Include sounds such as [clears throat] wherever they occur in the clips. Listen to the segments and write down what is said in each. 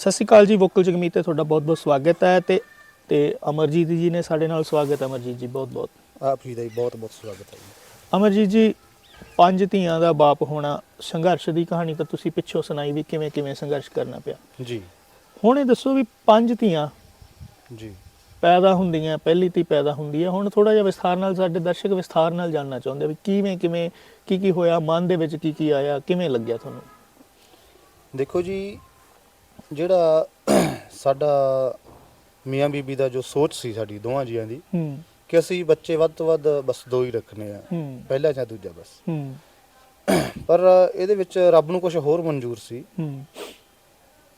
ਸਤਿ ਸ਼੍ਰੀ ਅਕਾਲ ਜੀ ਵੋਕਲ ਜਗਮੀਤ ਤੇ ਤੁਹਾਡਾ ਬਹੁਤ-ਬਹੁਤ ਸਵਾਗਤ ਹੈ ਤੇ ਤੇ ਅਮਰਜੀਤ ਜੀ ਨੇ ਸਾਡੇ ਨਾਲ ਸਵਾਗਤ ਹੈ। ਅਮਰਜੀਤ ਜੀ ਬਹੁਤ-ਬਹੁਤ ਆਪ ਜੀ ਦਾ ਵੀ ਬਹੁਤ ਬਹੁਤ ਸਵਾਗਤ ਹੈ ਜੀ। ਅਮਰਜੀਤ ਜੀ ਪੰਜ ਧੀਆਂ ਦਾ ਬਾਪ ਹੋਣਾ ਸੰਘਰਸ਼ ਦੀ ਕਹਾਣੀ ਤਾਂ ਤੁਸੀਂ ਪਿੱਛੋਂ ਸੁਣਾਈ ਵੀ ਕਿਵੇਂ ਕਿਵੇਂ ਸੰਘਰਸ਼ ਕਰਨਾ ਪਿਆ। ਜੀ। ਹੁਣ ਇਹ ਦੱਸੋ ਵੀ ਪੰਜ ਧੀਆਂ ਜੀ। ਪੈਦਾ ਹੁੰਦੀਆਂ ਪਹਿਲੀ ਧੀ ਪੈਦਾ ਹੁੰਦੀ ਹੈ। ਹੁਣ ਥੋੜਾ ਜਿਹਾ ਵਿਸਥਾਰ ਨਾਲ ਸਾਡੇ ਦਰਸ਼ਕ ਵਿਸਥਾਰ ਨਾਲ ਜਾਨਣਾ ਚਾਹੁੰਦੇ ਵੀ ਕਿਵੇਂ ਕਿਵੇਂ ਕੀ ਕੀ ਹੋਇਆ ਮਨ ਦੇ ਵਿੱਚ ਕੀ ਕੀ ਆਇਆ ਕਿਵੇਂ ਲੱਗਿਆ ਤੁਹਾਨੂੰ? ਦੇਖੋ ਜੀ ਜਿਹੜਾ ਸਾਡਾ ਮੀਆਂ ਬੀਬੀ ਦਾ ਜੋ ਸੋਚ ਸੀ ਸਾਡੀ ਦੋਵਾਂ ਜੀਆਂ ਦੀ ਹੂੰ। ਕਿ ਅਸੀਂ ਬੱਚੇ ਵੱਧ ਤੋਂ ਵੱਧ ਬਸ ਦੋ ਹੀ ਰੱਖਣੇ ਆ ਹੂੰ। ਪਹਿਲਾ ਜਾਂ ਦੂਜਾ ਬਸ। ਹੂੰ। ਪਰ ਇਹਦੇ ਵਿੱਚ ਰੱਬ ਨੂੰ ਕੁਝ ਹੋਰ ਮਨਜ਼ੂਰ ਸੀ। ਹੂੰ।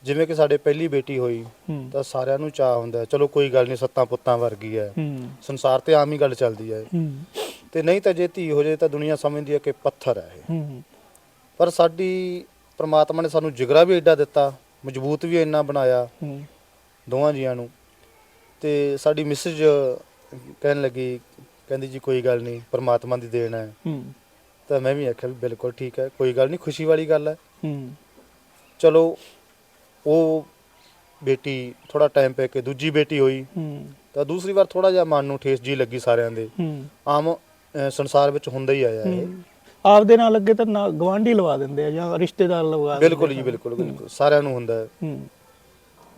ਜਿਵੇਂ ਕਿ ਸਾਡੇ ਪਹਿਲੀ ਬੇਟੀ ਹੋਈ ਹੂੰ। ਤਾਂ ਸਾਰਿਆਂ ਨੂੰ ਚਾਹ ਹੁੰਦਾ ਚਲੋ ਕੋਈ ਗੱਲ ਨਹੀਂ ਸੱਤਾਂ ਪੁੱਤਾਂ ਵਰਗੀ ਹੈ। ਹੂੰ। ਸੰਸਾਰ ਤੇ ਆਮ ਹੀ ਗੱਲ ਚੱਲਦੀ ਹੈ। ਹੂੰ। ਤੇ ਨਹੀਂ ਤਾਂ ਜੇ ਧੀ ਹੋ ਜਾਏ ਤਾਂ ਦੁਨੀਆ ਸਮਝਦੀ ਹੈ ਕਿ ਪੱਥਰ ਹੈ ਇਹ। ਹੂੰ। ਪਰ ਸਾਡੀ ਪ੍ਰਮਾਤਮਾ ਨੇ ਸਾਨੂੰ ਜਿਗਰਾ ਵੀ ਐਡਾ ਦਿੱਤਾ। ਮਜ਼ਬੂਤ ਵੀ ਇੰਨਾ ਬਣਾਇਆ ਹੂੰ। ਦੋਵਾਂ ਜੀਆਂ ਨੂੰ। ਤੇ ਸਾਡੀ ਮਿਸਜ ਕਹਿਣ ਲੱਗੀ ਕਹਿੰਦੀ ਜੀ ਕੋਈ ਗੱਲ ਨਹੀਂ ਪ੍ਰਮਾਤਮਾ ਦੀ ਦੇਣ ਹੈ। ਹੂੰ। ਤਾਂ ਮੈਂ ਵੀ ਆਖਿਆ ਵੀ ਬਿਲਕੁਲ ਠੀਕ ਹੈ ਕੋਈ ਗੱਲ ਨਹੀਂ ਖੁਸ਼ੀ ਵਾਲੀ ਗੱਲ ਹੈ। ਹੂੰ। ਚਲੋ ਉਹ ਬੇਟੀ ਥੋੜਾ ਟਾਈਮ ਪੈ ਕੇ ਦੂਜੀ ਬੇਟੀ ਹੋਈ। ਹੂੰ। ਤਾਂ ਦੂਸਰੀ ਵਾਰ ਥੋੜਾ ਜਿਹਾ ਮਨ ਨੂੰ ਠੇਸ ਜੀ ਲੱਗੀ ਸਾਰਿਆਂ ਦੇ। ਹੂੰ। ਆਮ ਅਹ, ਸੰਸਾਰ ਵਿੱਚ ਹੁੰਦਾ ਹੀ ਆਇਆ ਇਹ। ਹੂੰ। ਆਪਦੇ ਨਾਲ ਲੱਗੇ ਤਾਂ ਨਾ ਗਵਾਂਢੀ ਲਵਾ ਦਿੰਦੇ ਆ ਜਾਂ ਰਿਸ਼ਤੇਦਾਰ ਲਵਾ ਦਿੰਦੇ ਬਿਲਕੁਲ। ਜੀ ਬਿਲਕੁਲ ਬਿਲਕੁਲ। ਸਾਰਿਆਂ ਨੂੰ ਹੁੰਦਾ ਹੈ। ਹੂੰ।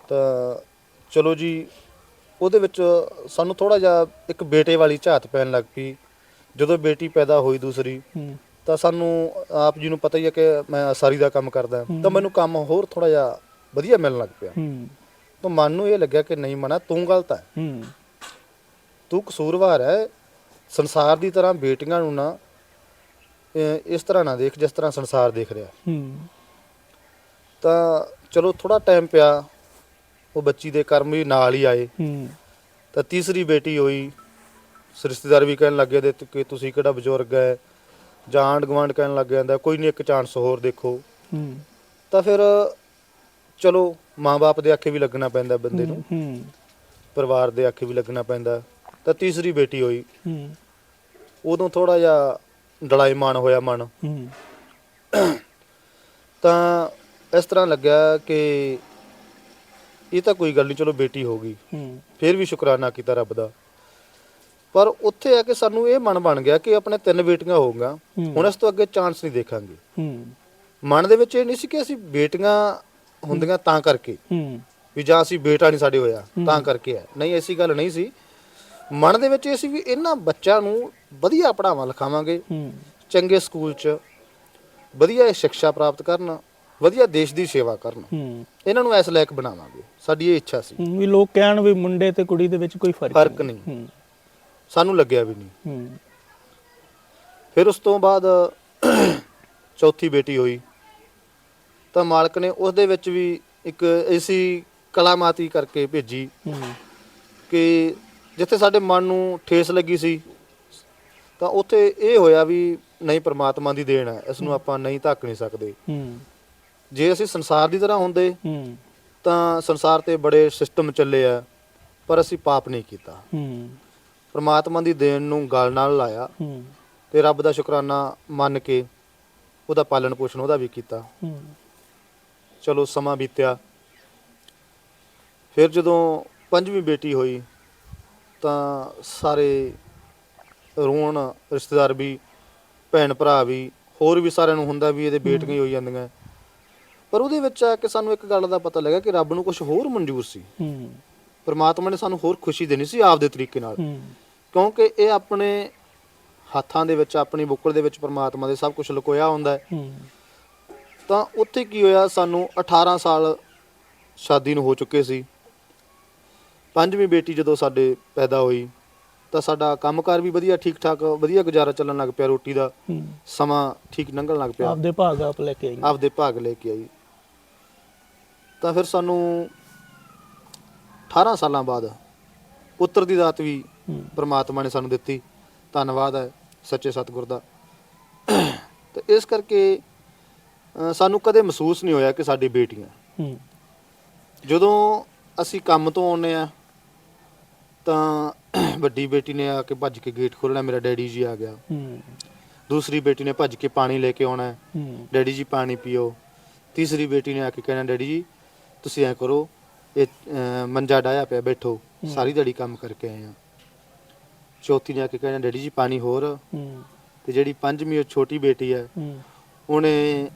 ਤਾਂ ਚਲੋ ਜੀ ਉਹਦੇ ਵਿੱਚ ਸਾਨੂੰ ਥੋੜਾ ਜਿਹਾ ਇੱਕ ਬੇਟੇ ਵਾਲੀ ਝਾਤ ਪੈਣ ਲੱਗ ਪਈ। ਜਦੋਂ ਬੇਟੀ ਪੈਦਾ ਹੋਈ ਦੂਸਰੀ ਹੂੰ। ਤਾਂ ਸਾਨੂੰ ਆਪ ਜੀ ਨੂੰ ਪਤਾ ਹੀ ਹੈ ਕਿ ਮੈਂ ਸਾਰੀ ਦਾ ਕੰਮ ਕਰਦਾ ਤਾਂ ਮੈਨੂੰ ਕੰਮ ਹੋਰ ਥੋੜਾ ਜਿਹਾ ਵਧੀਆ ਮਿਲਣ ਲੱਗ ਪਿਆ। ਹੂੰ। ਤਾਂ ਮਨ ਨੂੰ ਇਹ ਲੱਗਿਆ ਕਿ ਨਹੀਂ ਮਨਾ ਤੂੰ ਗਲਤ ਹੈ। ਹੂੰ। ਤੂੰ ਕਸੂਰਵਾਰ ਹੈ। ਸੰਸਾਰ ਦੀ ਤਰ੍ਹਾਂ ਬੇਟੀਆਂ ਨੂੰ ਨਾ ਇਸ ਤਰ੍ਹਾਂ ਨਾ ਦੇਖ ਜਿਸ ਤਰ੍ਹਾਂ ਸੰਸਾਰ ਦੇਖ ਰਿਹਾ। ਹੂੰ। ਤਾਂ ਚਲੋ ਥੋੜਾ ਟਾਈਮ ਪਿਆ ਉਹ ਬੱਚੀ ਦੇ ਕਰਮ ਵੀ ਨਾਲ ਹੀ ਆਏ। ਹੂੰ। ਤਾਂ ਤੀਸਰੀ ਬੇਟੀ ਹੋਈ ਰਿਸ਼ਤੇਦਾਰ ਵੀ ਕਹਿਣ ਲੱਗੇ ਦੇ ਕਿ ਤੁਸੀਂ ਕਿਹੜਾ ਬਜ਼ੁਰਗ ਹੈ ਜਾਂ ਆਂਢ ਗੁਆਂਢ ਕਹਿਣ ਲੱਗ ਜਾਂਦਾ ਕੋਈ ਨਹੀਂ ਇੱਕ ਚਾਂਸ ਹੋਰ ਦੇਖੋ। ਹੂੰ। ਤਾਂ ਫਿਰ ਚਲੋ ਮਾਂ-ਬਾਪ ਦੇ ਆਖੇ ਵੀ ਲੱਗਣਾ ਪੈਂਦਾ ਬੰਦੇ ਨੂੰ। ਹੂੰ ਪਰਿਵਾਰ ਦੇ ਆਖੇ ਵੀ ਲੱਗਣਾ ਪੈਂਦਾ। ਤਾਂ ਤੀਸਰੀ ਬੇਟੀ ਹੋਈ। ਹੂੰ। ਉਦੋਂ ਥੋੜਾ ਜਿਹਾ ਡਲਾਈਮਾਨ ਹੋਇਆ ਮਨ। ਹੂੰ। ਤਾਂ ਇਸ ਤਰ੍ਹਾਂ ਲੱਗਿਆ ਕਿ ਇਹ ਤਾਂ ਕੋਈ ਗੱਲ ਨਹੀਂ ਚਲੋ ਬੇਟੀ ਹੋ ਗਈ। ਹੂੰ। ਫਿਰ ਵੀ ਸ਼ੁਕਰਾਨਾ ਕੀਤਾ ਰੱਬ ਦਾ। ਪਰ ਉੱਥੇ ਆ ਕੇ ਸਾਨੂੰ ਇਹ ਮਨ ਬਣ ਗਿਆ ਕਿ ਆਪਣੇ ਤਿੰਨ ਬੇਟੀਆਂ ਹੋਊਗਾ। ਹੁਣ ਇਸ ਤੋਂ ਅੱਗੇ ਚਾਂਸ ਨਹੀਂ ਦੇਖਾਂਗੇ। ਹੂੰ। ਮਨ ਦੇ ਵਿੱਚ ਇਹ ਨਹੀਂ ਸੀ ਕਿ ਅਸੀਂ ਬੇਟੀਆਂ ਹੁੰਦੀਆਂ ਤਾਂ ਕਰਕੇ। ਹੂੰ। ਵੀ ਜਾਂ ਅਸੀਂ ਬੇਟਾ ਨਹੀਂ ਸਾਡੇ ਹੋਇਆ ਤਾਂ ਕਰਕੇ ਹੈ। ਨਹੀਂ ਐਸੀ ਗੱਲ ਨਹੀਂ ਸੀ। ਮਨ ਦੇ ਵਿੱਚ ਇਹ ਸੀ ਵੀ ਇਹਨਾਂ ਬੱਚਿਆਂ ਨੂੰ ਵਧੀਆ ਪੜਾਵਾਂ ਲਿਖਾਵਾਂਗੇ ਹੂੰ। ਚੰਗੇ ਸਕੂਲ 'ਚ ਵਧੀਆ ਇਹ ਸਿੱਖਿਆ ਪ੍ਰਾਪਤ ਕਰਨ ਵਧੀਆ ਦੇਸ਼ ਦੀ ਸੇਵਾ ਕਰਨ। ਹੂੰ। ਇਹਨਾਂ ਨੂੰ ਇਸ ਲਾਇਕ ਬਣਾਵਾਂਗੇ ਸਾਡੀ ਇਹ ਇੱਛਾ ਸੀ। ਵੀ ਲੋਕ ਕਹਿਣ ਵੀ ਮੁੰਡੇ ਤੇ ਕੁੜੀ ਦੇ ਵਿੱਚ ਕੋਈ ਫ਼ਰਕ ਫ਼ਰਕ ਨਹੀਂ। ਸਾਨੂੰ ਲੱਗਿਆ ਵੀ ਨਹੀਂ। ਹੂੰ। ਫਿਰ ਉਸ ਤੋਂ ਬਾਅਦ ਚੌਥੀ ਬੇਟੀ ਹੋਈ। ਤਾਂ ਮਾਲਕ ਨੇ ਉਸ ਦੇ ਵਿੱਚ ਵੀ ਇੱਕ ਐਸੀ ਕਲਾਮਾਤੀ ਕਰਕੇ ਭੇਜੀ ਹੂੰ। ਕਿ ਜਿੱਥੇ ਸਾਡੇ ਮਨ ਨੂੰ ਠੇਸ ਲੱਗੀ ਸੀ ਤਾਂ ਉੱਥੇ ਇਹ ਹੋਇਆ ਵੀ ਨਹੀਂ ਪ੍ਰਮਾਤਮਾ ਦੀ ਦੇਣ ਹੈ ਇਸ ਨੂੰ ਆਪਾਂ ਨਹੀਂ ਧੱਕ ਨਹੀਂ ਸਕਦੇ। ਹੂੰ। ਜੇ ਅਸੀਂ ਸੰਸਾਰ ਦੀ ਤਰ੍ਹਾਂ ਹੁੰਦੇ ਹੂੰ। ਤਾਂ ਸੰਸਾਰ ਤੇ ਬੜੇ ਸਿਸਟਮ ਚੱਲੇ ਆ ਪਰ ਅਸੀਂ ਪਾਪ ਨਹੀਂ ਕੀਤਾ। ਹੂੰ। ਪ੍ਰਮਾਤਮਾ ਦੀ ਦੇਣ ਨੂੰ ਗਲ ਨਾਲ ਲਾਇਆ ਹੂੰ। ਤੇ ਰੱਬ ਦਾ ਸ਼ੁਕਰਾਨਾ ਮੰਨ ਕੇ ਉਹਦਾ ਪਾਲਣ ਪੋਸ਼ਣ ਉਹਦਾ ਵੀ ਕੀਤਾ। ਹੂੰ। ਚਲੋ ਸਮਾਂ ਬੀਤਿਆ। ਫਿਰ ਜਦੋਂ ਪੰਜਵੀਂ ਬੇਟੀ ਹੋਈ ਤਾਂ ਸਾਰੇ ਰੋਣ ਰਿਸ਼ਤੇਦਾਰ ਵੀ ਭੈਣ ਭਰਾ ਵੀ ਹੋਰ ਵੀ ਸਾਰਿਆਂ ਨੂੰ ਹੁੰਦਾ ਵੀ ਇਹਦੇ ਬੇਟੀਆਂ ਹੀ ਹੋਈ ਜਾਂਦੀਆਂ। ਪਰ ਉਹਦੇ ਵਿੱਚ ਆ ਕੇ ਸਾਨੂੰ ਇੱਕ ਗੱਲ ਦਾ ਪਤਾ ਲੱਗਾ ਕਿ ਰੱਬ ਨੂੰ ਕੁਝ ਹੋਰ ਮਨਜ਼ੂਰ ਸੀ। ਹੂੰ। ਪਰਮਾਤਮਾ ਨੇ ਸਾਨੂੰ ਹੋਰ ਖੁਸ਼ੀ ਦੇਣੀ ਸੀ ਆਪਦੇ ਤਰੀਕੇ ਨਾਲ। ਹੂੰ। ਕਿਉਂਕਿ ਇਹ ਆਪਣੇ ਹੱਥਾਂ ਦੇ ਵਿੱਚ ਆਪਣੀ ਬੁੱਕਲ ਦੇ ਵਿੱਚ ਪਰਮਾਤਮਾ ਦੇ ਸਭ ਕੁਝ ਲੁਕੋਇਆ ਹੁੰਦਾ ਹੈ। ਹੂੰ। ਤਾਂ ਉੱਥੇ ਕੀ ਹੋਇਆ ਸਾਨੂੰ 18 ਸਾਲ ਸ਼ਾਦੀ ਨੂੰ ਹੋ ਚੁੱਕੇ ਸੀ। ਪੰਜਵੀਂ ਬੇਟੀ ਜਦੋਂ ਸਾਡੇ ਪੈਦਾ ਹੋਈ ਤਾਂ ਸਾਡਾ ਕੰਮਕਾਰ ਵੀ ਵਧੀਆ ਠੀਕ ਠਾਕ ਵਧੀਆ ਗੁਜ਼ਾਰਾ ਚੱਲਣ ਲੱਗ ਪਿਆ ਰੋਟੀ ਦਾ। ਸਮਾਂ ਠੀਕ ਲੰਘਣ ਲੱਗ ਪਿਆ। ਆਪਦੇ ਭਾਗ ਆਪ ਲੈ ਕੇ ਆਈ। ਆਪਦੇ ਭਾਗ ਲੈ ਕੇ ਆਈ। ਤਾਂ ਫਿਰ ਸਾਨੂੰ 18 ਸਾਲਾਂ ਬਾਅਦ ਪੁੱਤਰ ਦੀ ਦਾਤ ਵੀ ਪ੍ਰਮਾਤਮਾ ਨੇ ਸਾਨੂੰ ਦਿੱਤੀ। ਧੰਨਵਾਦ ਹੈ ਸੱਚੇ ਸਤਿਗੁਰ ਦਾ। ਤੇ ਇਸ ਕਰਕੇ ਸਾਨੂੰ ਕਦੇ ਮਹਿਸੂਸ ਨਹੀਂ ਹੋਇਆ ਕਿ ਸਾਡੀ ਬੇਟੀਆਂ। ਜਦੋਂ ਅਸੀਂ ਕੰਮ ਤੋਂ ਆਉਂਦੇ ਆ ਤਾਂ ਵੱਡੀ ਬੇਟੀ ਨੇ ਆ ਕੇ ਭੱਜ ਕੇ ਗੇਟ ਖੋਲ੍ਹਣਾ ਮੇਰਾ ਡੈਡੀ ਜੀ ਆ ਗਿਆ। ਹੂੰ। ਦੂਸਰੀ ਬੇਟੀ ਨੇ ਭੱਜ ਕੇ ਪਾਣੀ ਲੈ ਕੇ ਆਉਣਾ ਹੈ, ਹੂੰ। ਡੈਡੀ ਜੀ ਪਾਣੀ ਪੀਓ। ਤੀਸਰੀ ਬੇਟੀ ਨੇ ਆ ਕੇ ਕਹਿਣਾ ਡੈਡੀ ਜੀ ਤੁਸੀਂ ਐ ਕਰੋ ਇਹ ਅਹ, ਮੰਜਾ ਡਾਇਆ ਪਿਆ ਬੈਠੋ। ਸਾਰੀ ਦਿਹਾੜੀ ਕੰਮ ਕਰਕੇ ਆਏ ਆ ਚੌਥੀ ਨੇ ਆ ਕੇ ਕਹਿੰਦਾ ਡੈਡੀ ਜੀ ਪਾਣੀ ਹੋਰ। ਹੂੰ। ਤੇ ਜਿਹੜੀ ਪੰਜਵੀਂ ਉਹ ਛੋਟੀ ਬੇਟੀ ਹੈ ਹੂੰ। ਉਹਨੇ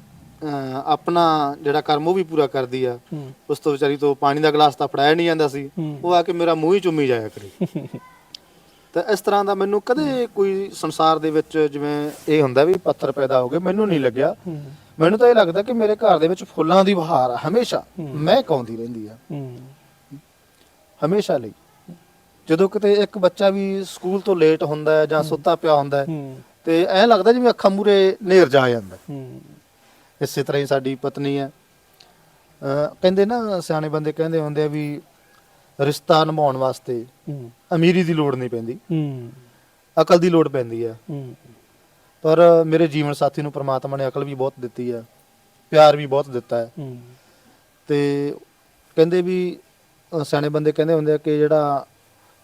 ਅਹ, ਆਪਣਾ ਜਿਹੜਾ ਕਰਮ ਉਹ ਵੀ ਪੂਰਾ ਕਰਦੀ ਆ ਹੂੰ। ਉਸ ਤੋਂ ਵਿਚਾਰੀ ਤੋਂ ਪਾਣੀ ਦਾ ਗਲਾਸ ਤਾਂ ਫੜਾਇਆ ਨਹੀਂ ਜਾਂਦਾ ਸੀ। ਹੂੰ। ਉਹ ਆ ਕੇ ਮੇਰਾ ਮੂੰਹ ਹੀ ਚੁੰਮੀ ਜਾਇਆ ਕਰੇ। [laughs] ਤਾਂ ਇਸ ਤਰ੍ਹਾਂ ਦਾ ਮੈਨੂੰ ਕਦੇ ਕੋਈ ਸੰਸਾਰ ਦੇ ਵਿੱਚ ਜਿਵੇਂ ਇਹ ਹੁੰਦਾ ਵੀ ਪੱਥਰ ਪੈਦਾ ਹੋ ਗਏ ਮੈਨੂੰ ਨਹੀਂ ਲੱਗਿਆ। ਹੂੰ। ਮੈਨੂੰ ਤਾਂ ਇਹ ਲੱਗਦਾ ਕਿ ਮੇਰੇ ਘਰ ਦੇ ਵਿੱਚ ਫੁੱਲਾਂ ਦੀ ਬਹਾਰ ਆ ਹਮੇਸ਼ਾ ਮੈਂ ਕੌਂਦੀ ਰਹਿੰਦੀ ਆ। ਹੂੰ। ਹਮੇਸ਼ਾ ਲਈ। ਜਦੋਂ ਕਿਤੇ ਇੱਕ ਬੱਚਾ ਵੀ ਸਕੂਲ ਤੋਂ ਲੇਟ ਹੁੰਦਾ ਹੈ ਜਾਂ ਸੁੱਤਾ ਪਿਆ ਹੁੰਦਾ ਹੈ ਹੂੰ। ਤੇ ਐਂ ਲੱਗਦਾ ਜਿਵੇਂ ਅੱਖਾਂ ਮੂਰੇ ਨੇਰ ਜਾ ਜਾਂਦਾ ਹੂੰ। ਇਸੇ ਤਰ੍ਹਾਂ ਹੀ ਸਾਡੀ ਪਤਨੀ ਹੈ। ਅਹ ਕਹਿੰਦੇ ਨਾ ਸਿਆਣੇ ਬੰਦੇ ਕਹਿੰਦੇ ਹੁੰਦੇ ਆ ਵੀ ਰਿਸ਼ਤਾ ਨਿਭਾਉਣ ਵਾਸਤੇ ਹੂੰ। ਅਮੀਰੀ ਦੀ ਲੋੜ ਨਹੀਂ ਪੈਂਦੀ। ਹੂੰ। ਅਕਲ ਦੀ ਲੋੜ ਪੈਂਦੀ ਹੈ। ਹੂੰ। ਪਰ ਮੇਰੇ ਜੀਵਨ ਸਾਥੀ ਨੂੰ ਪ੍ਰਮਾਤਮਾ ਨੇ ਅਕਲ ਵੀ ਬਹੁਤ ਦਿੱਤੀ ਹੈ ਪਿਆਰ ਵੀ ਬਹੁਤ ਦਿੱਤਾ ਹੈ। ਹੂੰ। ਤੇ ਕਹਿੰਦੇ ਵੀ ਅਹ ਸਿਆਣੇ ਬੰਦੇ ਕਹਿੰਦੇ ਹੁੰਦੇ ਆ ਕਿ ਜਿਹੜਾ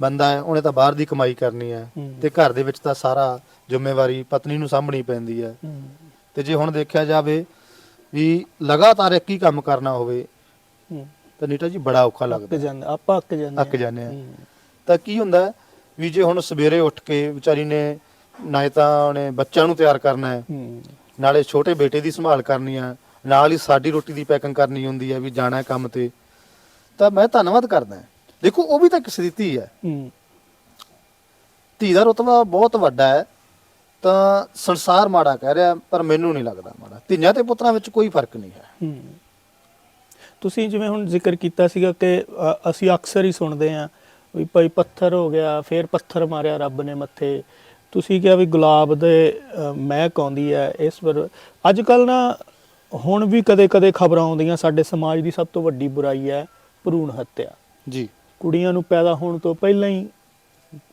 ਬੰਦਾ ਹੈ ਉਹਨੇ ਤਾਂ ਬਾਹਰ ਦੀ ਕਮਾਈ ਕਰਨੀ ਹੈ ਹੂੰ। ਤੇ ਘਰ ਦੇ ਵਿੱਚ ਤਾਂ ਸਾਰਾ ਜ਼ਿੰਮੇਵਾਰੀ ਪਤਨੀ ਨੂੰ ਸਾਂਭਣੀ ਪੈਂਦੀ ਹੈ। ਹੂੰ। ਤੇ ਜੇ ਹੁਣ ਦੇਖਿਆ ਜਾਵੇ ਵੀ ਲਗਾਤਾਰ ਇੱਕ ਹੀ ਕੰਮ ਕਰਨਾ ਹੋਵੇ ਹੂੰ। ਤਾਂ ਨੀਟਾ ਜੀ ਬੜਾ ਔਖਾ ਅੱਕ ਲੱਗਦਾ। ਜਾਂਦੇ ਆਪਾਂ ਅੱਕ ਜਾਂਦੇ ਅੱਕ ਜਾਂਦੇ ਆ ਹੂੰ। ਤਾਂ ਕੀ ਹੁੰਦਾ ਵੀ ਜੇ ਹੁਣ ਸਵੇਰੇ ਉੱਠ ਕੇ ਵਿਚਾਰੀ ਨੇ ਨਾਲੇ ਤਾਂ ਉਹਨੇ ਬੱਚਿਆਂ ਨੂੰ ਤਿਆਰ ਕਰਨਾ ਹੈ ਹੂੰ। ਨਾਲੇ ਛੋਟੇ ਬੇਟੇ ਦੀ ਸੰਭਾਲ ਕਰਨੀ ਆ ਨਾਲ ਹੀ ਸਾਡੀ ਰੋਟੀ ਦੀ ਪੈਕਿੰਗ ਕਰਨੀ ਹੁੰਦੀ ਹੈ ਵੀ ਜਾਣਾ ਹੈ ਕੰਮ ਤੇ ਤਾਂ ਮੈਂ ਧੰਨਵਾਦ ਕਰਦਾ ਹਾਂ। ਦੇਖੋ ਉਹ ਵੀ ਤਾਂ ਕਿਸੇ ਦੀ ਧੀ ਹੈ। ਹੂੰ। ਧੀ ਦਾ ਰੁਤਬਾ ਬਹੁਤ ਵੱਡਾ ਹੈ। ਤਾਂ ਸੰਸਾਰ ਮਾੜਾ ਕਹਿ ਰਿਹਾ ਪਰ ਮੈਨੂੰ ਨਹੀਂ ਲੱਗਦਾ ਮਾੜਾ। ਧੀਆਂ ਤੇ ਪੁੱਤਰਾਂ ਵਿੱਚ ਕੋਈ ਫ਼ਰਕ ਨਹੀਂ ਹੈ। ਹੂੰ। ਤੁਸੀਂ ਜਿਵੇਂ ਹੁਣ ਜ਼ਿਕਰ ਕੀਤਾ ਸੀਗਾ ਕਿ ਅ, ਅਸੀਂ ਅਕਸਰ ਹੀ ਸੁਣਦੇ ਆਂ ਵੀ ਭਾਈ ਪੱਥਰ ਹੋ ਗਿਆ ਫੇਰ ਪੱਥਰ ਮਾਰਿਆ ਰੱਬ ਨੇ ਮੱਥੇ। ਤੁਸੀਂ ਕਿਹਾ ਵੀ ਗੁਲਾਬ ਦੇ ਅ, ਮਹਿਕ ਆਉਂਦੀ ਹੈ ਇਸ ਪਰ ਅੱਜ ਕੱਲ ਨਾ ਹੁਣ ਵੀ ਕਦੇ-ਕਦੇ ਖਬਰਾਂ ਆਉਂਦੀਆਂ ਸਾਡੇ ਸਮਾਜ ਦੀ ਸਭ ਤੋਂ ਵੱਡੀ ਬੁਰਾਈ ਹੈ ਭਰੂਣ ਹੱਤਿਆ। ਜੀ। ਕੁੜੀਆਂ ਨੂੰ ਪੈਦਾ ਹੋਣ ਤੋਂ ਪਹਿਲਾਂ ਹੀ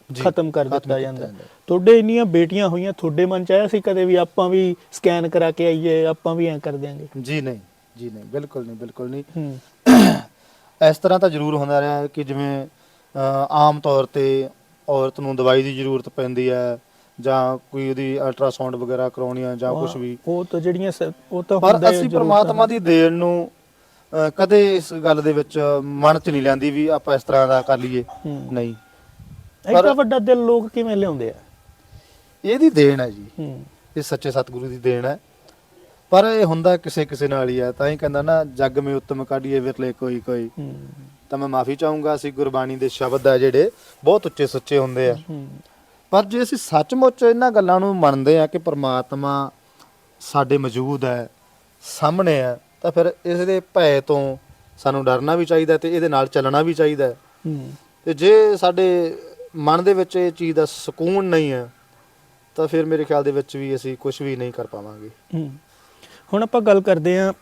ਖਤਮ ਕਰ ਦਿੱਤਾ ਜਾਂਦਾ। ਤੁਹਾਡੇ ਇੰਨੀਆਂ ਬੇਟੀਆਂ ਹੋਈਆਂ ਤੁਹਾਡੇ ਮਨ ਚ ਆਇਆ ਸੀ ਕਦੇ ਵੀ ਆਪਾਂ ਵੀ ਸਕੈਨ ਕਰਾ ਕੇ ਆਈਏ ਆਪਾਂ ਵੀ ਐਂ ਕਰ ਦਿਆਂਗੇ? ਜੀ ਨਹੀਂ ਜੀ ਨਹੀਂ ਬਿਲਕੁਲ ਨਹੀਂ ਬਿਲਕੁਲ ਨਹੀਂ। [clears throat] ਇਸ ਤਰ੍ਹਾਂ ਤਾਂ ਜ਼ਰੂਰ ਹੁੰਦਾ ਰਿਹਾ ਕਿ ਜਿਵੇਂ ਆਮ ਤੌਰ ਤੇ ਔਰਤ ਨੂੰ ਦਵਾਈ ਦੀ ਜ਼ਰੂਰਤ ਪੈਂਦੀ ਹੈ ਜਾਂ ਕੋਈ ਉਹਦੀ ਅਲਟਰਾਸਾਊਂਡ ਵਗੈਰਾ ਕਰਾਉਣੀ ਆ ਜਾਂ ਕੁਝ ਵੀ। ਉਹ ਤਾਂ ਜਿਹੜੀਆਂ ਉਹ ਤਾਂ ਪਰ ਹੁੰਦਾ ਹੀ ਅਸੀਂ ਪ੍ਰਮਾਤਮਾ ਦੀ ਦੇਣ ਨੂੰ ਕਦੇ ਇਸ ਗੱਲ ਦੇ ਵਿੱਚ ਮਨ 'ਚ ਨਹੀਂ ਲੈਂਦੀ ਵੀ ਆਪਾਂ ਇਸ ਤਰ੍ਹਾਂ ਦਾ ਕਰ ਲਈਏ। ਨਹੀਂ। ਐਡਾ ਵੱਡਾ ਦਿਲ ਲੋਕ ਕਿਵੇਂ ਲਿਆਉਂਦੇ ਆ? ਇਹਦੀ ਦੇਣ ਹੈ ਜੀ। ਹੂੰ। ਇਹ ਸੱਚੇ ਸਤਿਗੁਰੂ ਦੀ ਦੇਣ ਹੈ। ਪਰ ਇਹ ਹੁੰਦਾ ਕਿਸੇ ਕਿਸੇ ਨਾਲ ਹੀ ਹੈ ਤਾਂ ਹੀ ਕਹਿੰਦਾ ਨਾ ਜੱਗ ਮੇ ਉੱਤਮ ਕਾਢੀਏ ਵਿਰਲੇ ਕੋਈ ਕੋਈ। ਤਾਂ ਮੈਂ ਮਾਫੀ ਚਾਹੂੰਗਾ ਅਸੀਂ ਗੁਰਬਾਣੀ ਦੇ ਸ਼ਬਦ ਆ ਜਿਹੜੇ ਬਹੁਤ ਉੱਚੇ ਸੁੱਚੇ ਹੁੰਦੇ ਆ। ਪਰ ਜੇ ਅਸੀਂ ਸੱਚਮੁੱਚ ਇਹਨਾਂ ਗੱਲਾਂ ਨੂੰ ਮੰਨਦੇ ਆ ਕਿ ਪ੍ਰਮਾਤਮਾ ਸਾਡੇ ਮੌਜੂਦ ਹੈ ਸਾਹਮਣੇ ਹੈ ਤਾਂ ਫਿਰ ਇਸ ਦੇ ਭੈ ਤੋਂ ਸਾਨੂੰ ਡਰਨਾ ਵੀ ਚਾਹੀਦਾ ਤੇ ਇਹਦੇ ਨਾਲ ਚੱਲਣਾ ਵੀ ਚਾਹੀਦਾ ਤੇ ਜੇ ਸਾਡੇ ਮਨ ਦੇ ਵਿੱਚ ਇਹ ਚੀਜ਼ ਦਾ ਸਕੂਨ ਨਹੀਂ ਹੈ ਤਾਂ ਫਿਰ ਮੇਰੇ ਖਿਆਲ ਦੇ ਵਿੱਚ ਵੀ ਅਸੀਂ ਕੁਝ ਵੀ ਨਹੀਂ ਕਰ ਪਾਵਾਂਗੇ। ਹੂੰ। ਹੁਣ ਆਪਾਂ ਗੱਲ ਕਰਦੇ ਆ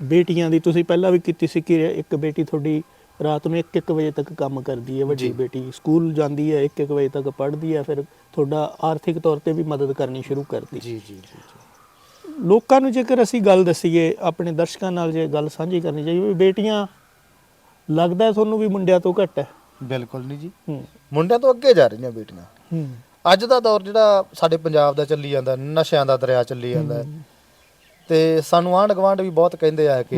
ਬੇਟੀਆਂ ਦੀ। ਤੁਸੀਂ ਪਹਿਲਾਂ ਵੀ ਕੀਤੀ ਸੀ ਕਿ ਇੱਕ ਬੇਟੀ ਤੁਹਾਡੀ ਰਾਤ ਨੂੰ 1-1 ਵਜੇ ਤੱਕ ਕੰਮ ਕਰਦੀ ਹੈ ਵੱਡੀ ਜੀ। ਬੇਟੀ ਸਕੂਲ ਜਾਂਦੀ ਹੈ 1-1 ਵਜੇ ਤੱਕ ਪੜ੍ਹਦੀ ਹੈ ਫਿਰ ਤੁਹਾਡਾ ਆਰਥਿਕ ਤੌਰ ਤੇ ਵੀ ਮਦਦ ਕਰਨੀ ਸ਼ੁਰੂ ਕਰਦੀ ਜੀ ਜੀ ਜੀ। ਲੋਕਾਂ ਨੂੰ ਜੇਕਰ ਅਸੀਂ ਗੱਲ ਦਸੀਏ ਆਪਣੇ ਦਰਸ਼ਕਾਂ ਨਾਲ ਜੇ ਗੱਲ ਸਾਂਝੀ ਕਰਨੀ ਚਾਹੀਏ ਵੀ ਬੇਟੀਆਂ ਲੱਗਦਾ ਹੈ ਤੁਹਾਨੂੰ ਵੀ ਮੁੰਡਿਆਂ ਤੋਂ ਘੱਟ ਹੈ? ਬਿਲਕੁਲ ਨਹੀਂ ਜੀ। ਹੂੰ। ਮੁੰਡਿਆਂ ਤੋਂ ਅੱਗੇ ਜਾ ਰਹੀਆਂ ਬੇਟੀਆਂ। ਹੂੰ। ਅੱਜ ਦਾ ਦੌਰ ਜਿਹੜਾ ਸਾਡੇ ਪੰਜਾਬ ਦਾ ਚੱਲੀ ਜਾਂਦਾ ਨਸ਼ਿਆਂ ਦਾ ਦਰਿਆ ਚੱਲੀ ਜਾਂਦਾ। ਤੇ ਸਾਨੂੰ ਆਂਢ ਗੁਆਂਢ ਵੀ ਬਹੁਤ ਕਹਿੰਦੇ ਆ ਕਿ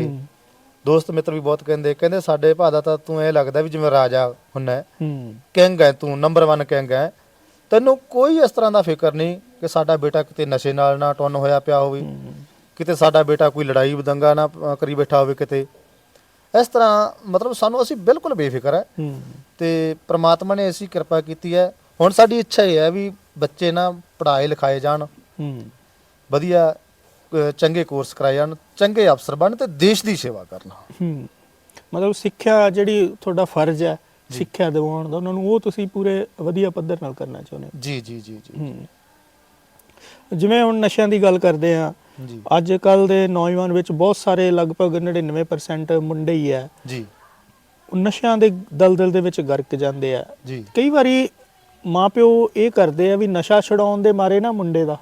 ਦੋਸਤ ਮਿੱਤਰ ਵੀ ਬਹੁਤ ਕਹਿੰਦੇ ਕਹਿੰਦੇ ਸਾਡੇ ਭਾ ਦਾ ਤਾਂ ਤੂੰ ਇਹ ਲੱਗਦਾ ਵੀ ਜਿਵੇਂ ਰਾਜਾ ਹੁੰਨਾ ਕਿੰਗ ਹੈ ਤੂੰ ਨੰਬਰ 1 ਕਿੰਗ ਹੈ। ਤੈਨੂੰ ਕੋਈ ਇਸ ਤਰ੍ਹਾਂ ਦਾ ਫਿਕਰ ਨਹੀਂ ਕਿ ਸਾਡਾ ਬੇਟਾ ਕਿਤੇ ਨਸ਼ੇ ਨਾਲ ਨਾ ਟੁੰਨ ਹੋਇਆ ਪਿਆ ਹੋਵੇ। ਕਿਤੇ ਸਾਡਾ ਬੇਟਾ ਕੋਈ ਲੜਾਈ ਬਦੰਗਾ ਨਾ ਕਰੀ ਬੈਠਾ ਹੋਵੇ ਕਿਤੇ। ਇਸ ਤਰ੍ਹਾਂ ਮਤਲਬ ਸਾਨੂੰ ਅਸੀਂ ਬਿਲਕੁਲ ਬੇਫਿਕਰ ਹੈ ਤੇ ਪ੍ਰਮਾਤਮਾ ਨੇ ਐਸੀ ਕਿਰਪਾ ਕੀਤੀ ਹੈ। ਹੁਣ ਸਾਡੀ ਇੱਛਾ ਇਹ ਹੈ ਵੀ ਬੱਚੇ ਨਾ ਪੜ੍ਹਾਏ ਲਿਖਾਏ ਜਾਣ। ਹੂੰ। ਵਧੀਆ ਚੰਗੇ ਕੋਰਸ ਕਰਾਏ ਜਾਣ ਚੰਗੇ ਅਫਸਰ ਬਣ ਤੇ ਦੇਸ਼ ਦੀ ਸੇਵਾ ਕਰਨ। ਹੂੰ। ਮਤਲਬ ਸਿੱਖਿਆ ਜਿਹੜੀ ਤੁਹਾਡਾ ਫਰਜ਼ ਹੈ ਸਿੱਖਿਆ ਦਿਵਾਉਣ ਦਾ ਉਹਨਾਂ ਨੂੰ ਉਹ ਤੁਸੀਂ ਪੂਰੇ ਵਧੀਆ ਪੱਧਰ ਨਾਲ ਕਰਨਾ ਚਾਹੁੰਦੇ ਹੋ। ਜੀ ਜੀ ਜੀ ਜੀ। ਜਿਵੇਂ ਹੁਣ ਨਸ਼ਿਆਂ ਦੀ ਗੱਲ ਕਰਦੇ ਆ ਜੀ। ਅੱਜ ਕੱਲ ਦੇ ਨੌਜਵਾਨ ਵਿੱਚ ਬਹੁਤ ਸਾਰੇ ਲਗਭਗ 99% ਮੁੰਡੇ ਹੀ ਆ ਜੀ। ਉਹ ਨਸ਼ਿਆਂ ਦੇ ਦਲਦਲ ਦੇ ਵਿੱਚ ਗਰਕ ਜਾਂਦੇ ਆ। ਜੀ। ਕਈ ਵਾਰੀ ਮਾਪਿਓ ਇਹ ਕਰਦੇ ਆ ਵੀ ਨਸ਼ਾ ਛਡਾਉਣ ਦੇ ਮਾਰੇ ਨਾ ਮੁੰਡੇ ਦਾ।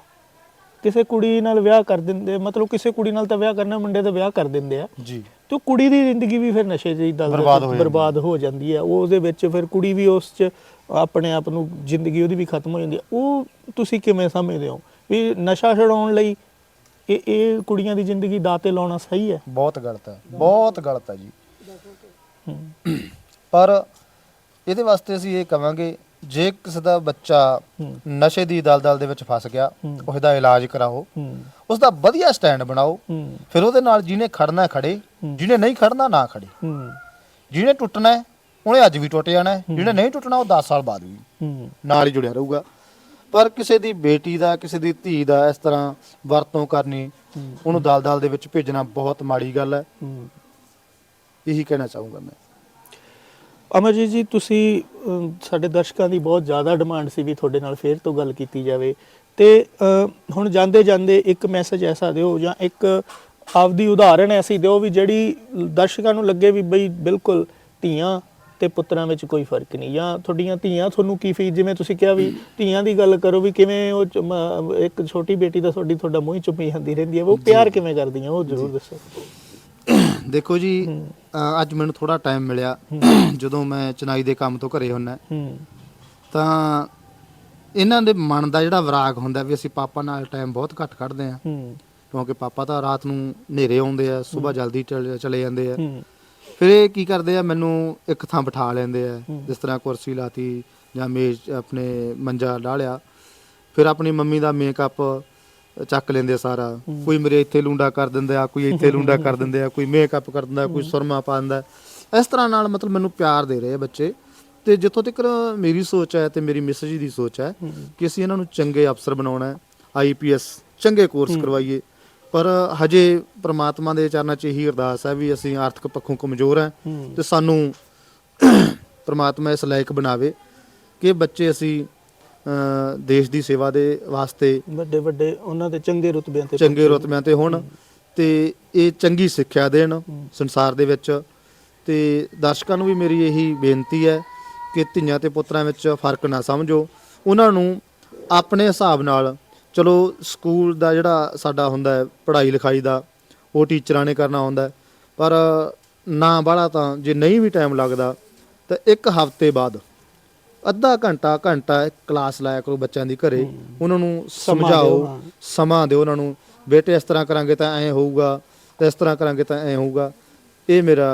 ਕਿਸੇ ਕੁੜੀ ਨਾਲ ਵਿਆਹ ਕਰ ਦਿੰਦੇ ਮਤਲਬ ਕਿਸੇ ਕੁੜੀ ਨਾਲ ਤਾਂ ਵਿਆਹ ਕਰਨਾ ਮੁੰਡੇ ਦਾ ਵਿਆਹ ਕਰ ਦਿੰਦੇ ਆ। ਜੀ। ਤੇ ਕੁੜੀ ਦੀ ਜ਼ਿੰਦਗੀ ਵੀ ਫਿਰ ਨਸ਼ੇ ਚ ਜਾਂਦੀ ਬਰਬਾਦ ਹੋ ਜਾਂਦੀ ਹੈ। ਉਹ ਉਹਦੇ ਵਿੱਚ ਫਿਰ ਕੁੜੀ ਵੀ ਉਸ 'ਚ ਆਪਣੇ ਆਪ ਨੂੰ ਜ਼ਿੰਦਗੀ ਉਹਦੀ ਵੀ ਖਤਮ ਹੋ ਜਾਂਦੀ ਹੈ। ਉਹ ਤੁਸੀਂ ਕਿਵੇਂ ਸਮਝਦੇ ਹੋ? ਵੀ ਨਸ਼ਾ ਛਡਾਉਣ ਲਈ ਇਹ ਇਹ ਕੁੜੀਆਂ ਦੀ ਜ਼ਿੰਦਗੀ ਦਾਅ ਤੇ ਲਾਉਣਾ ਸਹੀ ਹੈ? ਬਹੁਤ ਗਲਤ ਹੈ ਬਹੁਤ ਗਲਤ ਹੈ ਜੀ। ਪਰ ਇਹਦੇ ਵਾਸਤੇ ਅਸੀਂ ਇਹ ਕਵਾਂਗੇ ਜੇ ਕਿਸੇ ਦਾ ਬੱਚਾ ਨਸ਼ੇ ਦੀ ਦਲਦਲ ਦੇ ਵਿੱਚ ਫਸ ਗਿਆ ਹੂੰ। ਉਸ ਦਾ ਇਲਾਜ ਕਰਾਓ। ਉਸ ਦਾ ਵਧੀਆ ਸਟੈਂਡ ਬਣਾਓ। ਫਿਰ ਉਹਦੇ ਨਾਲ ਜਿਹਨੇ ਖੜਨਾ ਖੜੇ। ਜਿਹਨੇ ਨਹੀਂ ਖੜਨਾ ਨਾ ਖੜੇ। ਜਿਹਨੇ ਟੁੱਟਣਾ ਉਹਨੇ ਅੱਜ ਵੀ ਟੁੱਟ ਜਾਣਾ। ਜਿਹਨੇ ਨਹੀਂ ਟੁੱਟਣਾ ਉਹ 10 ਸਾਲ ਬਾਅਦ ਵੀ। ਨਾਲ ਹੀ ਜੁੜਿਆ ਰਹੂਗਾ। ਪਰ ਕਿਸੇ ਦੀ ਬੇਟੀ ਦਾ ਕਿਸੇ ਦੀ ਧੀ ਦਾ ਇਸ ਤਰ੍ਹਾਂ ਵਰਤੋਂ ਕਰਨੀ ਉਹਨੂੰ ਦਲਦਲ ਦੇ ਵਿੱਚ ਭੇਜਣਾ ਬਹੁਤ ਮਾੜੀ ਗੱਲ ਹੈ। ਹੂੰ। ਇਹੀ ਕਹਿਣਾ ਚਾਹੂੰਗਾ ਮੈਂ। ਅਮਰਜੀਤ ਜੀ ਤੁਸੀਂ ਸਾਡੇ ਦਰਸ਼ਕਾਂ ਦੀ ਬਹੁਤ ਜ਼ਿਆਦਾ ਡਿਮਾਂਡ ਸੀ ਵੀ ਤੁਹਾਡੇ ਨਾਲ ਫੇਰ ਤੋਂ ਗੱਲ ਕੀਤੀ ਜਾਵੇ। ਤੇ ਹੁਣ ਜਾਂਦੇ ਜਾਂਦੇ ਇੱਕ ਮੈਸੇਜ ਐਸਾ ਦਿਓ ਜਾਂ ਇੱਕ ਆਪਦੀ ਉਦਾਹਰਣ ਐਸੀ ਦਿਓ ਵੀ ਜਿਹੜੀ ਦਰਸ਼ਕਾਂ ਨੂੰ ਲੱਗੇ ਵੀ ਬਈ ਬਿਲਕੁਲ ਧੀਆਂ ਤੇ ਪੁੱਤਰਾਂ ਵਿੱਚ ਕੋਈ ਫ਼ਰਕ ਨਹੀਂ। ਜਾਂ ਤੁਹਾਡੀਆਂ ਧੀਆਂ ਤੁਹਾਨੂੰ ਕੀ ਫੀਲ ਜਿਵੇਂ ਤੁਸੀਂ ਕਿਹਾ ਵੀ ਧੀਆਂ ਦੀ ਗੱਲ ਕਰੋ ਵੀ ਕਿਵੇਂ ਉਹ ਚ- ਮ- ਇੱਕ ਛੋਟੀ ਬੇਟੀ ਦਾ ਤੁਹਾਡੀ ਤੁਹਾਡਾ ਮੂੰਹ ਹੀ ਚੁੰਮੀ ਜਾਂਦੀ ਰਹਿੰਦੀ ਹੈ। ਉਹ ਪਿਆਰ ਕਿਵੇਂ ਕਰਦੀਆਂ? ਉਹ ਜ਼ਰੂਰ ਦੱਸੋ। [coughs] ਦੇਖੋ ਜੀ। ਅ, ਅੱਜ ਮੈਨੂੰ ਥੋੜਾ ਟਾਈਮ ਮਿਲਿਆ। [coughs] ਜਦੋਂ ਮੈਂ ਚਨਾਈ ਦੇ ਕੰਮ ਤੋਂ ਘਰੇ ਹੁੰਨਾ ਹੂੰ। ਤਾਂ ਇਹਨਾਂ ਦੇ ਮਨ ਦਾ ਜਿਹੜਾ ਵਿਰਾਗ ਹੁੰਦਾ ਵੀ ਅਸੀਂ ਪਾਪਾ ਨਾਲ ਟਾਈਮ ਬਹੁਤ ਘੱਟ ਕੱਢਦੇ ਆ ਹੂੰ। ਕਿਉਂਕਿ ਪਾਪਾ ਤਾਂ ਰਾਤ ਨੂੰ ਹਨੇਰੇ ਆਉਂਦੇ ਆ ਸਵੇਰ ਜਲਦੀ ਚਲੇ ਚਲੇ ਜਾਂਦੇ ਆ। ਹੂੰ। ਫਿਰ ਇਹ ਕੀ ਕਰਦੇ ਆ ਮੈਨੂੰ ਇੱਕ ਥਾਂ ਬਿਠਾ ਲੈਂਦੇ ਆ। ਜਿਸ ਤਰ੍ਹਾਂ ਕੁਰਸੀ ਲਾਤੀ ਜਾਂ ਮੇਜ਼ ਆਪਣੇ ਮੰਜਾ ਡਾਲਿਆ ਫਿਰ ਆਪਣੀ ਮੰਮੀ ਦਾ ਮੇਕਅਪ ਚੱਕ ਲੈਂਦੇ ਆ ਸਾਰਾ। ਕੋਈ ਮੇਰੇ ਇੱਥੇ ਲੂੰਡਾ ਕਰ ਦਿੰਦਾ ਆ ਕੋਈ ਇੱਥੇ ਲੂੰਡਾ ਕਰ ਦਿੰਦੇ ਆ ਕੋਈ ਮੇਕਅਪ ਕਰ ਦਿੰਦਾ ਕੋਈ ਸੁਰਮਾ ਪਾ ਦਿੰਦਾ। ਇਸ ਤਰ੍ਹਾਂ ਨਾਲ ਮਤਲਬ ਮੈਨੂੰ ਪਿਆਰ ਦੇ ਰਹੇ ਆ ਬੱਚੇ। ਤੇ ਜਿੱਥੋਂ ਤੱਕ ਮੇਰੀ ਸੋਚ ਹੈ ਤੇ ਮੇਰੀ ਮਿਸਜ ਦੀ ਸੋਚ ਹੈ ਕਿ ਅਸੀਂ ਇਹਨਾਂ ਨੂੰ ਚੰਗੇ ਅਫਸਰ ਬਣਾਉਣਾ ਹੈ ਆਈਪੀਐਸ ਚੰਗੇ ਕੋਰਸ। ਕਰਵਾਈਏ। ਪਰ ਹਜੇ ਪ੍ਰਮਾਤਮਾ ਦੇ ਚਰਨਾਂ 'ਚ ਇਹੀ ਅਰਦਾਸ ਹੈ ਵੀ ਅਸੀਂ ਆਰਥਿਕ ਪੱਖੋਂ ਕਮਜ਼ੋਰ ਹਾਂ ਤੇ ਸਾਨੂੰ [clears throat] ਪ੍ਰਮਾਤਮਾ ਇਸ ਲਾਇਕ ਬਣਾਵੇ ਕਿ ਬੱਚੇ ਅਸੀਂ ਅ, ਦੇਸ਼ ਦੀ ਸੇਵਾ ਦੇ ਵਾਸਤੇ ਵੱਡੇ ਵੱਡੇ ਉਹਨਾਂ ਦੇ ਚੰਗੇ ਰੁਤਬਿਆਂ ਤੇ ਚੰਗੇ ਰੁਤਬਿਆਂ ਤੇ ਹੋਣ ਤੇ ਇਹ ਚੰਗੀ ਸਿੱਖਿਆ ਦੇਣ। ਸੰਸਾਰ ਦੇ ਵਿੱਚ ਤੇ ਦਰਸ਼ਕਾਂ ਨੂੰ ਵੀ ਮੇਰੀ ਇਹੀ ਬੇਨਤੀ ਹੈ ਕਿ ਧੀਆਂ ਤੇ ਪੁੱਤਰਾਂ ਵਿੱਚ ਫ਼ਰਕ ਨਾ ਸਮਝੋ। ਉਹਨਾਂ ਨੂੰ ਆਪਣੇ ਹਿਸਾਬ ਨਾਲ ਚਲੋ ਸਕੂਲ ਦਾ ਜਿਹੜਾ ਸਾਡਾ ਹੁੰਦਾ ਹੈ ਪੜ੍ਹਾਈ ਲਿਖਾਈ ਦਾ ਉਹ ਟੀਚਰਾਂ ਨੇ ਕਰਨਾ ਹੁੰਦਾ। ਪਰ ਨਾ ਬਾਹਲਾ ਤਾਂ ਜੇ ਨਹੀਂ ਵੀ ਟਾਈਮ ਲੱਗਦਾ ਤਾਂ ਇੱਕ ਹਫ਼ਤੇ ਬਾਅਦ ਅੱਧਾ ਘੰਟਾ ਘੰਟਾ ਕਲਾਸ ਲਾਇਆ ਕਰੋ ਬੱਚਿਆਂ ਦੀ ਘਰੇ। ਉਹਨਾਂ ਨੂੰ ਸਮਝਾਓ। ਸਮਾਂ ਦਿਓ ਉਹਨਾਂ ਨੂੰ। ਬੇਟੇ ਇਸ ਤਰ੍ਹਾਂ ਕਰਾਂਗੇ ਤਾਂ ਐਂ ਹੋਊਗਾ ਤੇ ਇਸ ਤਰ੍ਹਾਂ ਕਰਾਂਗੇ ਤਾਂ ਐਂ ਹੋਊਗਾ। ਇਹ ਮੇਰਾ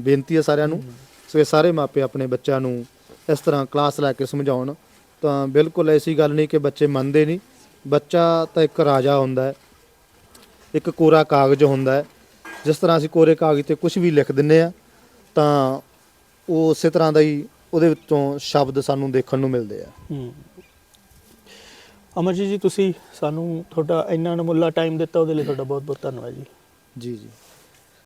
ਬੇਨਤੀ ਹੈ ਸਾਰਿਆਂ ਨੂੰ। ਸੋ ਇਹ ਸਾਰੇ ਮਾਪੇ ਆਪਣੇ ਬੱਚਿਆਂ ਨੂੰ ਇਸ ਤਰ੍ਹਾਂ ਕਲਾਸ ਲੈ ਕੇ ਸਮਝਾਉਣ। ਤਾਂ ਬਿਲਕੁਲ ਐਸੀ ਗੱਲ ਨਹੀਂ ਕਿ ਬੱਚੇ ਮੰਨਦੇ ਨਹੀਂ। ਬੱਚਾ ਤਾਂ ਇੱਕ ਰਾਜਾ ਹੁੰਦਾ ਹੈ ਇੱਕ ਕੋਰਾ ਕਾਗਜ਼ ਹੁੰਦਾ ਹੈ। ਜਿਸ ਤਰ੍ਹਾਂ ਅਸੀਂ ਕੋਰੇ ਕਾਗਜ਼ ਤੇ ਕੁਝ ਵੀ ਲਿਖ ਦਿੰਨੇ ਆ ਤਾਂ ਉਹ ਉਸੇ ਤਰ੍ਹਾਂ ਦਾ ਹੀ ਉਹਦੇ ਵਿੱਚੋਂ ਸ਼ਬਦ ਸਾਨੂੰ ਦੇਖਣ ਨੂੰ ਮਿਲਦੇ ਆ। ਅਮਰਜੀਤ ਜੀ ਤੁਸੀਂ ਸਾਨੂੰ ਤੁਹਾਡਾ ਇੰਨਾ ਅਨਮੁੱਲਾ ਟਾਈਮ ਦਿੱਤਾ ਉਹਦੇ ਲਈ ਤੁਹਾਡਾ ਬਹੁਤ ਬਹੁਤ ਧੰਨਵਾਦ ਜੀ। ਜੀ ਜੀ।